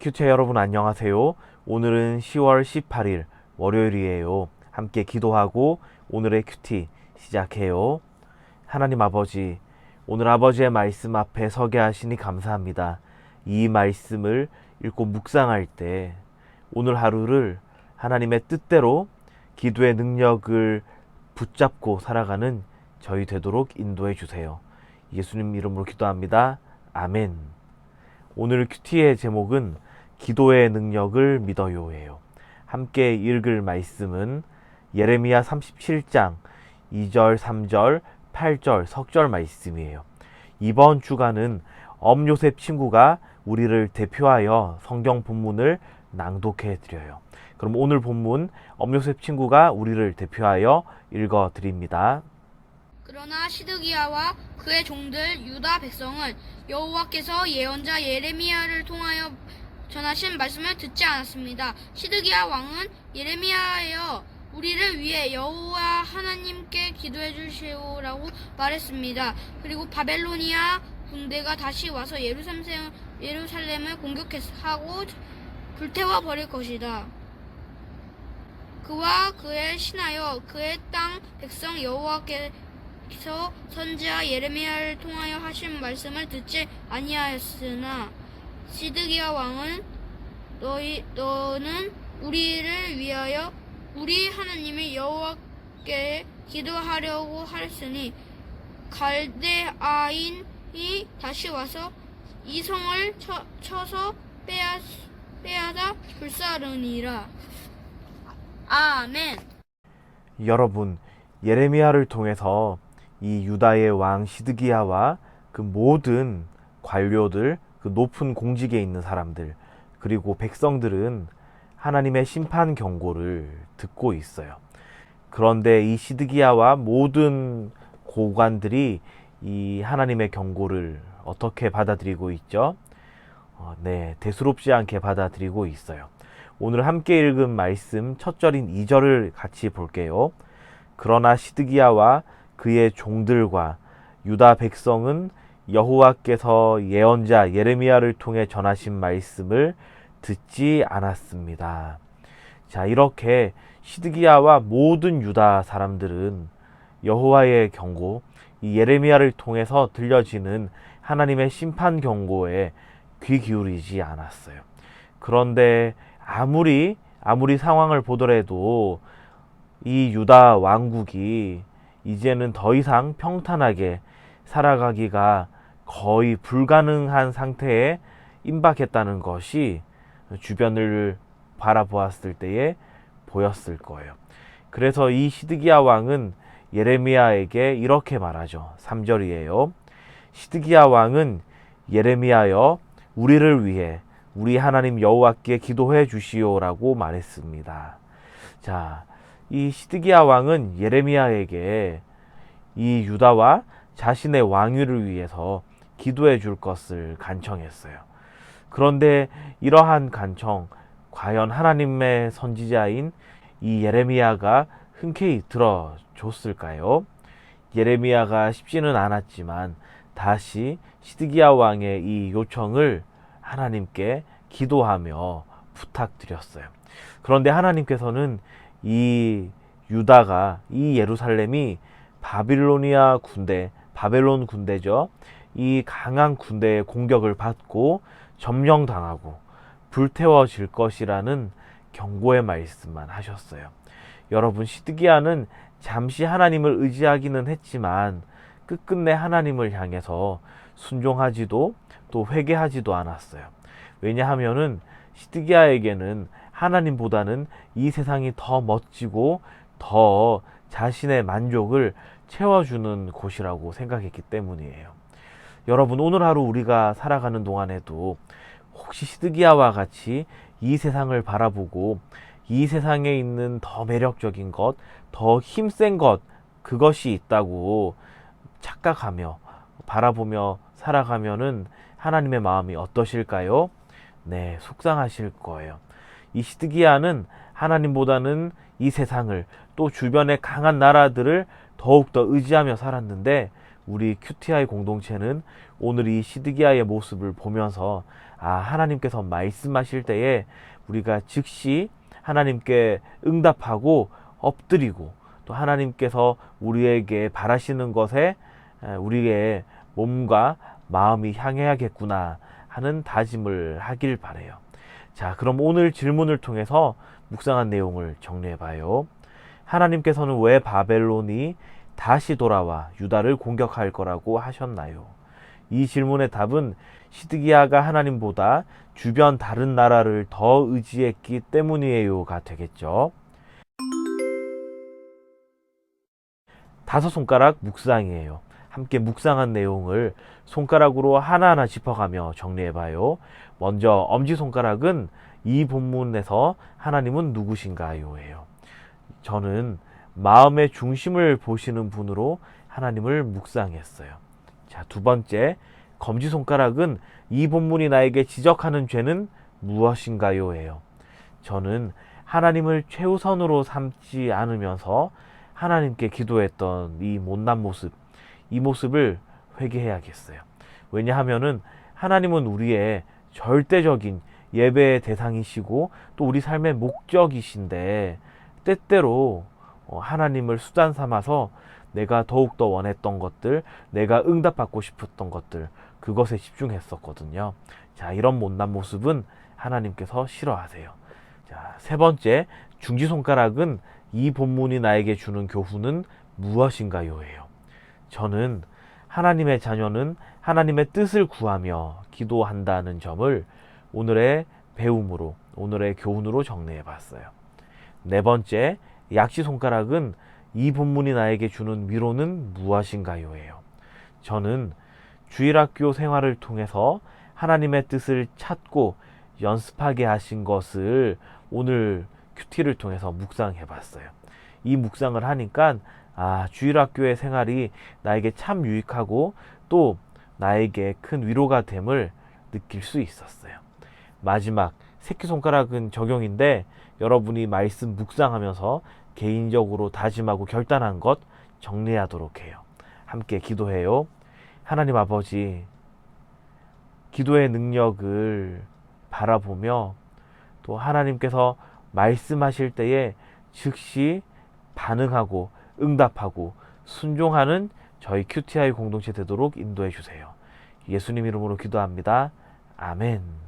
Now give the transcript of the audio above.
큐체 여러분 안녕하세요. 오늘은 10월 18일 월요일이에요. 함께 기도하고 오늘의 큐티 시작해요. 하나님 아버지, 오늘 아버지의 말씀 앞에 서게 하시니 감사합니다. 이 말씀을 읽고 묵상할 때 오늘 하루를 하나님의 뜻대로 기도의 능력을 붙잡고 살아가는 저희 되도록 인도해 주세요. 예수님 이름으로 기도합니다. 아멘. 오늘 큐티의 제목은 기도의 능력을 믿어요예요. 함께 읽을 말씀은 예레미야 37장 2절, 3절, 8절 석절 말씀이에요. 이번 주간은 엄요셉 친구가 우리를 대표하여 성경 본문을 낭독해 드려요. 그럼 오늘 본문 엄요셉 친구가 우리를 대표하여 읽어 드립니다. 그러나 시드기야와 그의 종들 유다 백성은 여호와께서 예언자 예레미야를 통하여 전하신 말씀을 듣지 않았습니다. 시드기야 왕은 예레미야여 우리를 위해 여호와 하나님께 기도해 주시오라고 말했습니다. 그리고 바벨로니아 군대가 다시 와서 예루살렘, 예루살렘을 공격하고 불태워 버릴 것이다. 그와 그의 신하여 그의 땅 백성 여호와께 서 선지자 예레미야를 통하여 하신 말씀을 듣지 아니하였으나 시드기야 왕은 너희 너는 우리를 위하여 우리 하나님의 여호와께 기도하려고 하였으니 갈대아인이 다시 와서 이 성을 쳐, 쳐서 빼앗, 빼앗아 불사르니라. 아멘. 여러분, 예레미야를 통해서 이 유다의 왕 시드기야와 그 모든 관료들, 그 높은 공직에 있는 사람들, 그리고 백성들은 하나님의 심판 경고를 듣고 있어요. 그런데 이 시드기야와 모든 고관들이 이 하나님의 경고를 어떻게 받아들이고 있죠? 어, 네, 대수롭지 않게 받아들이고 있어요. 오늘 함께 읽은 말씀 첫 절인 2절을 같이 볼게요. 그러나 시드기야와 그의 종들과 유다 백성은 여호와께서 예언자 예레미야를 통해 전하신 말씀을 듣지 않았습니다. 자, 이렇게 시드기야와 모든 유다 사람들은 여호와의 경고, 이 예레미야를 통해서 들려지는 하나님의 심판 경고에 귀 기울이지 않았어요. 그런데 아무리 아무리 상황을 보더라도 이 유다 왕국이 이제는 더 이상 평탄하게 살아가기가 거의 불가능한 상태에 임박했다는 것이 주변을 바라보았을 때에 보였을 거예요. 그래서 이 시드기야 왕은 예레미야에게 이렇게 말하죠. 3절이에요. 시드기야 왕은 예레미야여 우리를 위해 우리 하나님 여호와께 기도해 주시오라고 말했습니다. 자, 이 시드기야 왕은 예레미야에게 이 유다와 자신의 왕위를 위해서 기도해 줄 것을 간청했어요. 그런데 이러한 간청 과연 하나님의 선지자인 이 예레미야가 흔쾌히 들어줬을까요? 예레미야가 쉽지는 않았지만 다시 시드기야 왕의 이 요청을 하나님께 기도하며 부탁드렸어요. 그런데 하나님께서는 이 유다가 이 예루살렘이 바빌로니아 군대, 바벨론 군대죠. 이 강한 군대의 공격을 받고 점령당하고 불태워질 것이라는 경고의 말씀만 하셨어요. 여러분 시드기야는 잠시 하나님을 의지하기는 했지만 끝끝내 하나님을 향해서 순종하지도 또 회개하지도 않았어요. 왜냐하면은 시드기야에게는 하나님보다는 이 세상이 더 멋지고 더 자신의 만족을 채워주는 곳이라고 생각했기 때문이에요. 여러분 오늘 하루 우리가 살아가는 동안에도 혹시 시드기야와 같이 이 세상을 바라보고 이 세상에 있는 더 매력적인 것, 더 힘센 것, 그것이 있다고 착각하며 바라보며 살아가면은 하나님의 마음이 어떠실까요? 네, 속상하실 거예요. 이 시드기야는 하나님보다는 이 세상을 또 주변의 강한 나라들을 더욱더 의지하며 살았는데 우리 QTI 공동체는 오늘 이 시드기야의 모습을 보면서 아, 하나님께서 말씀하실 때에 우리가 즉시 하나님께 응답하고 엎드리고 또 하나님께서 우리에게 바라시는 것에 에, 우리의 몸과 마음이 향해야겠구나 하는 다짐을 하길 바래요. 자, 그럼 오늘 질문을 통해서 묵상한 내용을 정리해 봐요. 하나님께서는 왜 바벨론이 다시 돌아와 유다를 공격할 거라고 하셨나요? 이 질문의 답은 시드기야가 하나님보다 주변 다른 나라를 더 의지했기 때문이에요가 되겠죠. 다섯 손가락 묵상이에요. 함께 묵상한 내용을 손가락으로 하나하나 짚어가며 정리해 봐요. 먼저 엄지손가락은 이 본문에서 하나님은 누구신가요?예요. 저는 마음의 중심을 보시는 분으로 하나님을 묵상했어요. 자, 두 번째, 검지손가락은 이 본문이 나에게 지적하는 죄는 무엇인가요? 예요. 저는 하나님을 최우선으로 삼지 않으면서 하나님께 기도했던 이 못난 모습, 이 모습을 회개해야겠어요. 왜냐하면은 하나님은 우리의 절대적인 예배의 대상이시고 또 우리 삶의 목적이신데 때때로 어, 하나님을 수단 삼아서 내가 더욱더 원했던 것들, 내가 응답받고 싶었던 것들, 그것에 집중했었거든요. 자, 이런 못난 모습은 하나님께서 싫어하세요. 자, 세 번째, 중지손가락은 이 본문이 나에게 주는 교훈은 무엇인가요? 예요. 저는 하나님의 자녀는 하나님의 뜻을 구하며 기도한다는 점을 오늘의 배움으로, 오늘의 교훈으로 정리해 봤어요. 네 번째, 약시 손가락은 이 본문이 나에게 주는 위로는 무엇인가요? 예요. 저는 주일학교 생활을 통해서 하나님의 뜻을 찾고 연습하게 하신 것을 오늘 큐티를 통해서 묵상해 봤어요. 이 묵상을 하니까 아, 주일학교의 생활이 나에게 참 유익하고 또 나에게 큰 위로가 됨을 느낄 수 있었어요. 마지막 새끼손가락은 적용인데 여러분이 말씀 묵상하면서 개인적으로 다짐하고 결단한 것 정리하도록 해요. 함께 기도해요. 하나님 아버지, 기도의 능력을 바라보며 또 하나님께서 말씀하실 때에 즉시 반응하고 응답하고 순종하는 저희 QTI 공동체 되도록 인도해 주세요. 예수님 이름으로 기도합니다. 아멘.